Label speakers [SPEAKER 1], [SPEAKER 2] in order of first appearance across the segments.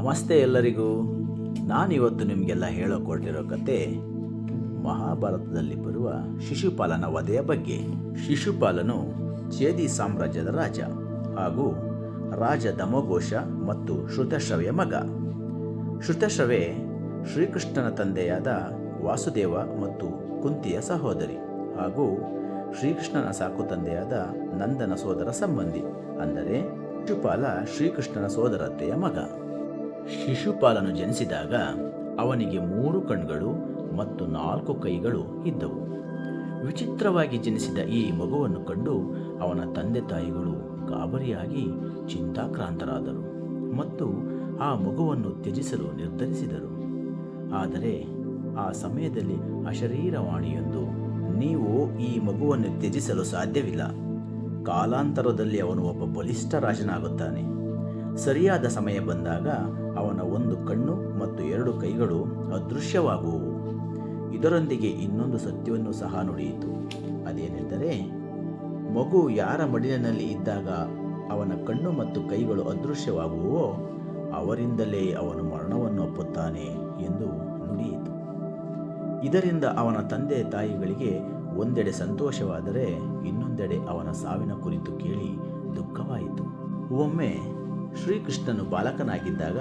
[SPEAKER 1] ನಮಸ್ತೆ ಎಲ್ಲರಿಗೂ. ನಾನಿವತ್ತು ನಿಮಗೆಲ್ಲ ಹೇಳೋಕೊಟ್ಟಿರೋ ಕತೆ ಮಹಾಭಾರತದಲ್ಲಿ ಬರುವ ಶಿಶುಪಾಲನ ವಧೆಯ ಬಗ್ಗೆ. ಶಿಶುಪಾಲನು ಚೇದಿ ಸಾಮ್ರಾಜ್ಯದ ರಾಜ ಹಾಗೂ ರಾಜ ದಮಘೋಷ ಮತ್ತು ಶ್ರುತಶ್ರವೆಯ ಮಗ. ಶ್ರುತಶ್ರವೆ ಶ್ರೀಕೃಷ್ಣನ ತಂದೆಯಾದ ವಾಸುದೇವ ಮತ್ತು ಕುಂತಿಯ ಸಹೋದರಿ ಹಾಗೂ ಶ್ರೀಕೃಷ್ಣನ ಸಾಕು ತಂದೆಯಾದ ನಂದನ ಸೋದರ ಸಂಬಂಧಿ, ಅಂದರೆ ಶಿಶುಪಾಲ ಶ್ರೀಕೃಷ್ಣನ ಸೋದರತ್ತೆಯ ಮಗ. ಶಿಶುಪಾಲನು ಜನಿಸಿದಾಗ ಅವನಿಗೆ ಮೂರು ಕಣ್ಗಳು ಮತ್ತು ನಾಲ್ಕು ಕೈಗಳು ಇದ್ದವು. ವಿಚಿತ್ರವಾಗಿ ಜನಿಸಿದ ಈ ಮಗುವನ್ನು ಕಂಡು ಅವನ ತಂದೆ ತಾಯಿಗಳು ಗಾಬರಿಯಾಗಿ ಚಿಂತಾಕ್ರಾಂತರಾದರು ಮತ್ತು ಆ ಮಗುವನ್ನು ತ್ಯಜಿಸಲು ನಿರ್ಧರಿಸಿದರು. ಆದರೆ ಆ ಸಮಯದಲ್ಲಿ ಅಶರೀರವಾಣಿಯೊಂದು, ನೀವು ಈ ಮಗುವನ್ನು ತ್ಯಜಿಸಲು ಸಾಧ್ಯವಿಲ್ಲ. ಕಾಲಾಂತರದಲ್ಲಿ ಅವನು ಒಬ್ಬ ಬಲಿಷ್ಠ ರಾಜನಾಗುತ್ತಾನೆ. ಸರಿಯಾದ ಸಮಯ ಬಂದಾಗ ಅವನ ಕೈಗಳು ಅದೃಶ್ಯವಾಗುವು. ಇದರೊಂದಿಗೆ ಇನ್ನೊಂದು ಸತ್ಯವನ್ನು ಸಹ ನುಡಿಯಿತು. ಅದೇನೆಂದರೆ, ಮಗು ಯಾರ ಮಡಿಲಿನಲ್ಲಿ ಇದ್ದಾಗ ಅವನ ಕಣ್ಣು ಮತ್ತು ಕೈಗಳು ಅದೃಶ್ಯವಾಗುವೋ, ಅವರಿಂದಲೇ ಅವನು ಮರಣವನ್ನು ಒಪ್ಪುತ್ತಾನೆ ಎಂದು ನುಡಿಯಿತು. ಇದರಿಂದ ಅವನ ತಂದೆ ತಾಯಿಗಳಿಗೆ ಒಂದೆಡೆ ಸಂತೋಷವಾದರೆ ಇನ್ನೊಂದೆಡೆ ಅವನ ಸಾವಿನ ಕುರಿತು ಕೇಳಿ ದುಃಖವಾಯಿತು. ಒಮ್ಮೆ ಶ್ರೀಕೃಷ್ಣನು ಬಾಲಕನಾಗಿದ್ದಾಗ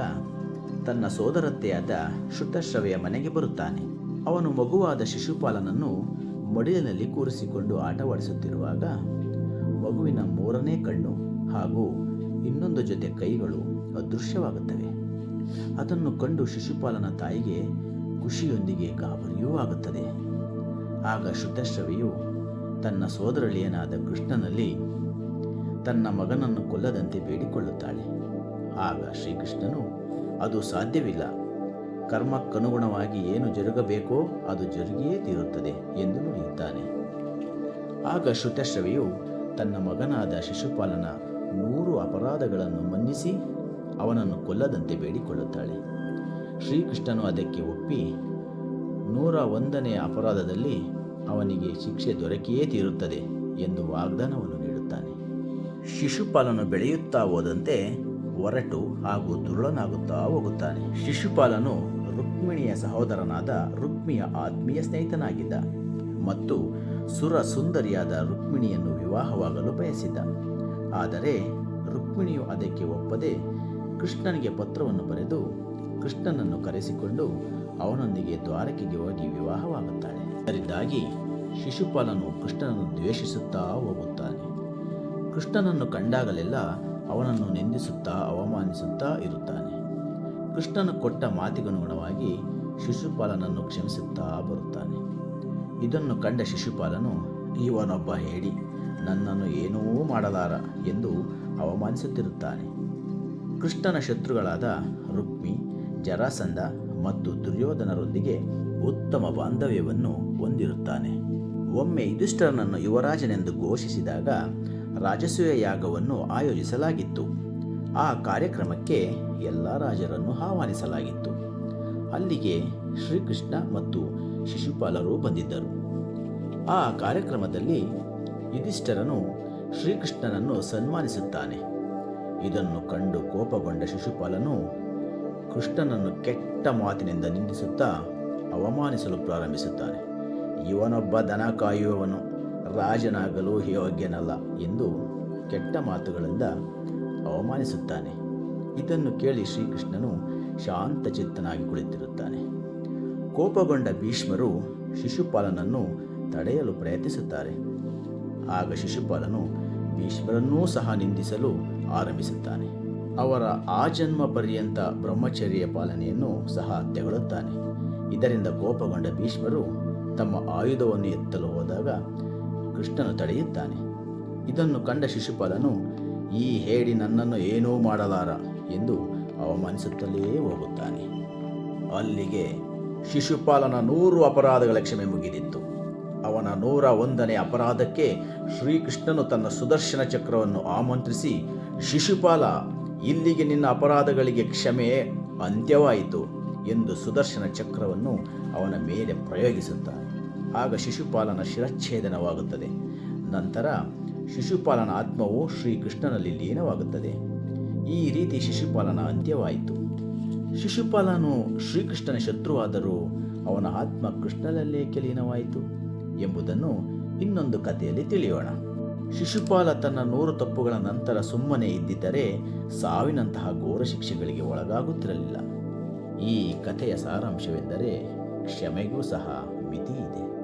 [SPEAKER 1] ತನ್ನ ಸೋದರತ್ತೆಯಾದ ಶುದ್ಧಶ್ರವೆಯ ಮನೆಗೆ ಬರುತ್ತಾನೆ. ಅವನು ಮಗುವಾದ ಶಿಶುಪಾಲನನ್ನು ಮಡಿಲಿನಲ್ಲಿ ಕೂರಿಸಿಕೊಂಡು ಆಟವಾಡಿಸುತ್ತಿರುವಾಗ ಮಗುವಿನ ಮೂರನೇ ಕಣ್ಣು ಹಾಗೂ ಇನ್ನೊಂದು ಜೊತೆ ಕೈಗಳು ಅದೃಶ್ಯವಾಗುತ್ತವೆ. ಅದನ್ನು ಕಂಡು ಶಿಶುಪಾಲನ ತಾಯಿಗೆ ಖುಷಿಯೊಂದಿಗೆ ಗಾಬರಿಯೂ ಆಗುತ್ತದೆ. ಆಗ ಶುದ್ಧಶ್ರವಿಯು ತನ್ನ ಸೋದರಳಿಯನಾದ ಕೃಷ್ಣನಲ್ಲಿ ತನ್ನ ಮಗನನ್ನು ಕೊಲ್ಲದಂತೆ ಬೇಡಿಕೊಳ್ಳುತ್ತಾಳೆ. ಆಗ ಶ್ರೀಕೃಷ್ಣನು ಅದು ಸಾಧ್ಯವಿಲ್ಲ. ಕರ್ಮಕ್ಕನುಗುಣವಾಗಿ ಏನು ಜರುಗಬೇಕೋ ಅದು ಜರುಗಿಯೇ ತೀರುತ್ತದೆ ಎಂದು ನುಡಿಯುತ್ತಾನೆ. ಆಗ ಶ್ರುತಶ್ರವಿಯು ತನ್ನ ಮಗನಾದ ಶಿಶುಪಾಲನ ನೂರು ಅಪರಾಧಗಳನ್ನು ಮನ್ನಿಸಿ ಅವನನ್ನು ಕೊಲ್ಲದಂತೆ ಬೇಡಿಕೊಳ್ಳುತ್ತಾಳೆ. ಶ್ರೀಕೃಷ್ಣನು ಅದಕ್ಕೆ ಒಪ್ಪಿ ನೂರ ಒಂದನೆಯ ಅಪರಾಧದಲ್ಲಿ ಅವನಿಗೆ ಶಿಕ್ಷೆ ದೊರಕಿಯೇ ತೀರುತ್ತದೆ ಎಂದು ವಾಗ್ದಾನವನ್ನು ನೀಡುತ್ತಾನೆ. ಶಿಶುಪಾಲನು ಬೆಳೆಯುತ್ತಾ ಹೋದಂತೆ ಒರಟು ಹಾಗೂ ದುರುಳನಾಗುತ್ತಾ ಹೋಗುತ್ತಾನೆ. ಶಿಶುಪಾಲನು ರುಕ್ಮಿಣಿಯ ಸಹೋದರನಾದ ರುಕ್ಮಿಯ ಆತ್ಮೀಯ ಸ್ನೇಹಿತನಾಗಿದ್ದ ಮತ್ತು ಸುರ ಸುಂದರಿಯಾದ ರುಕ್ಮಿಣಿಯನ್ನು ವಿವಾಹವಾಗಲು ಬಯಸಿದ್ದ. ಆದರೆ ರುಕ್ಮಿಣಿಯು ಅದಕ್ಕೆ ಒಪ್ಪದೆ ಕೃಷ್ಣನಿಗೆ ಪತ್ರವನ್ನು ಬರೆದು ಕೃಷ್ಣನನ್ನು ಕರೆಸಿಕೊಂಡು ಅವನೊಂದಿಗೆ ದ್ವಾರಕೆಗೆ ಹೋಗಿ ವಿವಾಹವಾಗುತ್ತಾಳೆ. ಅದರಿಂದಾಗಿ ಶಿಶುಪಾಲನು ಕೃಷ್ಣನನ್ನು ದ್ವೇಷಿಸುತ್ತಾ ಹೋಗುತ್ತಾನೆ. ಕೃಷ್ಣನನ್ನು ಕಂಡಾಗಲೆಲ್ಲ ಅವನನ್ನು ನಿಂದಿಸುತ್ತಾ ಅವಮಾನಿಸುತ್ತಾ ಇರುತ್ತಾನೆ. ಕೃಷ್ಣನು ಕೊಟ್ಟ ಮಾತಿಗನುಗುಣವಾಗಿ ಶಿಶುಪಾಲನನ್ನು ಕ್ಷಮಿಸುತ್ತಾ ಬರುತ್ತಾನೆ. ಇದನ್ನು ಕಂಡ ಶಿಶುಪಾಲನು, ಇವನೊಬ್ಬ ಹೇಳಿ, ನನ್ನನ್ನು ಏನೂ ಮಾಡಲಾರ ಎಂದು ಅವಮಾನಿಸುತ್ತಿರುತ್ತಾನೆ. ಕೃಷ್ಣನ ಶತ್ರುಗಳಾದ ರುಕ್ಮಿ, ಜರಾಸಂಧ ಮತ್ತು ದುರ್ಯೋಧನರೊಂದಿಗೆ ಉತ್ತಮ ಬಾಂಧವ್ಯವನ್ನು ಹೊಂದಿರುತ್ತಾನೆ. ಒಮ್ಮೆ ಯುಧಿಷ್ಠರನನ್ನು ಯುವರಾಜನೆಂದು ಘೋಷಿಸಿದಾಗ ರಾಜಸೂಯ ಯಾಗವನ್ನು ಆಯೋಜಿಸಲಾಗಿತ್ತು. ಆ ಕಾರ್ಯಕ್ರಮಕ್ಕೆ ಎಲ್ಲ ರಾಜರನ್ನು ಆಹ್ವಾನಿಸಲಾಗಿತ್ತು. ಅಲ್ಲಿಗೆ ಶ್ರೀಕೃಷ್ಣ ಮತ್ತು ಶಿಶುಪಾಲರು ಬಂದಿದ್ದರು. ಆ ಕಾರ್ಯಕ್ರಮದಲ್ಲಿ ಯುಧಿಷ್ಠರನು ಶ್ರೀಕೃಷ್ಣನನ್ನು ಸನ್ಮಾನಿಸುತ್ತಾನೆ. ಇದನ್ನು ಕಂಡು ಕೋಪಗೊಂಡ ಶಿಶುಪಾಲನು ಕೃಷ್ಣನನ್ನು ಕೆಟ್ಟ ಮಾತಿನಿಂದ ನಿಂದಿಸುತ್ತಾ ಅವಮಾನಿಸಲು ಪ್ರಾರಂಭಿಸುತ್ತಾನೆ. ಇವನೊಬ್ಬ ದನ ಕಾಯುವವನು. ರಾಜನಾಗಲು ಯೋಗ್ಯನಲ್ಲ ಎಂದು ಕೆಟ್ಟ ಮಾತುಗಳಿಂದ ಅವಮಾನಿಸುತ್ತಾನೆ. ಇದನ್ನು ಕೇಳಿ ಶ್ರೀಕೃಷ್ಣನು ಶಾಂತಚಿತ್ತನಾಗಿ ಕುಳಿತಿರುತ್ತಾನೆ. ಕೋಪಗೊಂಡ ಭೀಷ್ಮರು ಶಿಶುಪಾಲನನ್ನು ತಡೆಯಲು ಪ್ರಯತ್ನಿಸುತ್ತಾರೆ. ಆಗ ಶಿಶುಪಾಲನು ಭೀಷ್ಮರನ್ನೂ ಸಹ ನಿಂದಿಸಲು ಆರಂಭಿಸುತ್ತಾನೆ. ಅವರ ಆಜನ್ಮ ಪರ್ಯಂತ ಬ್ರಹ್ಮಚರ್ಯ ಪಾಲನೆಯನ್ನು ಸಹ ತೆಗಳುತ್ತಾನೆ. ಇದರಿಂದ ಕೋಪಗೊಂಡ ಭೀಷ್ಮರು ತಮ್ಮ ಆಯುಧವನ್ನು ಎತ್ತಲು ಹೋದಾಗ ಕೃಷ್ಣನು ತಡೆಯುತ್ತಾನೆ. ಇದನ್ನು ಕಂಡ ಶಿಶುಪಾಲನು, ಈ ಹೇಡಿ ನನ್ನನ್ನು ಏನೂ ಮಾಡಲಾರ ಎಂದು ಅವಮಾನಿಸುತ್ತಲೇ ಹೋಗುತ್ತಾನೆ. ಅಲ್ಲಿಗೆ ಶಿಶುಪಾಲನ ನೂರು ಅಪರಾಧಗಳ ಕ್ಷಮೆ ಮುಗಿದಿತ್ತು. ಅವನ ನೂರ ಒಂದನೇ ಅಪರಾಧಕ್ಕೆ ಶ್ರೀಕೃಷ್ಣನು ತನ್ನ ಸುದರ್ಶನ ಚಕ್ರವನ್ನು ಆಮಂತ್ರಿಸಿ, ಶಿಶುಪಾಲ, ಇಲ್ಲಿಗೆ ನಿನ್ನ ಅಪರಾಧಗಳಿಗೆ ಕ್ಷಮೆ ಅಂತ್ಯವಾಯಿತು ಎಂದು ಸುದರ್ಶನ ಚಕ್ರವನ್ನು ಅವನ ಮೇಲೆ ಪ್ರಯೋಗಿಸುತ್ತಾನೆ. ಆಗ ಶಿಶುಪಾಲನ ಶಿರಚ್ಛೇದನವಾಗುತ್ತದೆ. ನಂತರ ಶಿಶುಪಾಲನ ಆತ್ಮವು ಶ್ರೀಕೃಷ್ಣನಲ್ಲಿ ಲೀನವಾಗುತ್ತದೆ. ಈ ರೀತಿ ಶಿಶುಪಾಲನ ಅಂತ್ಯವಾಯಿತು. ಶಿಶುಪಾಲನು ಶ್ರೀಕೃಷ್ಣನ ಶತ್ರುವಾದರೂ ಅವನ ಆತ್ಮ ಕೃಷ್ಣನಲ್ಲೇ ಲೀನವಾಯಿತು ಎಂಬುದನ್ನು ಇನ್ನೊಂದು ಕಥೆಯಲ್ಲಿ ತಿಳಿಯೋಣ. ಶಿಶುಪಾಲ ತನ್ನ ನೂರು ತಪ್ಪುಗಳ ನಂತರ ಸುಮ್ಮನೆ ಇದ್ದಿದ್ದರೆ ಸಾವಿನಂತಹ ಘೋರ ಶಿಕ್ಷೆಗಳಿಗೆ ಒಳಗಾಗುತ್ತಿರಲಿಲ್ಲ. ಈ ಕಥೆಯ ಸಾರಾಂಶವೆಂದರೆ ಕ್ಷಮೆಗೂ ಸಹ ಮಿತಿ ಇದೆ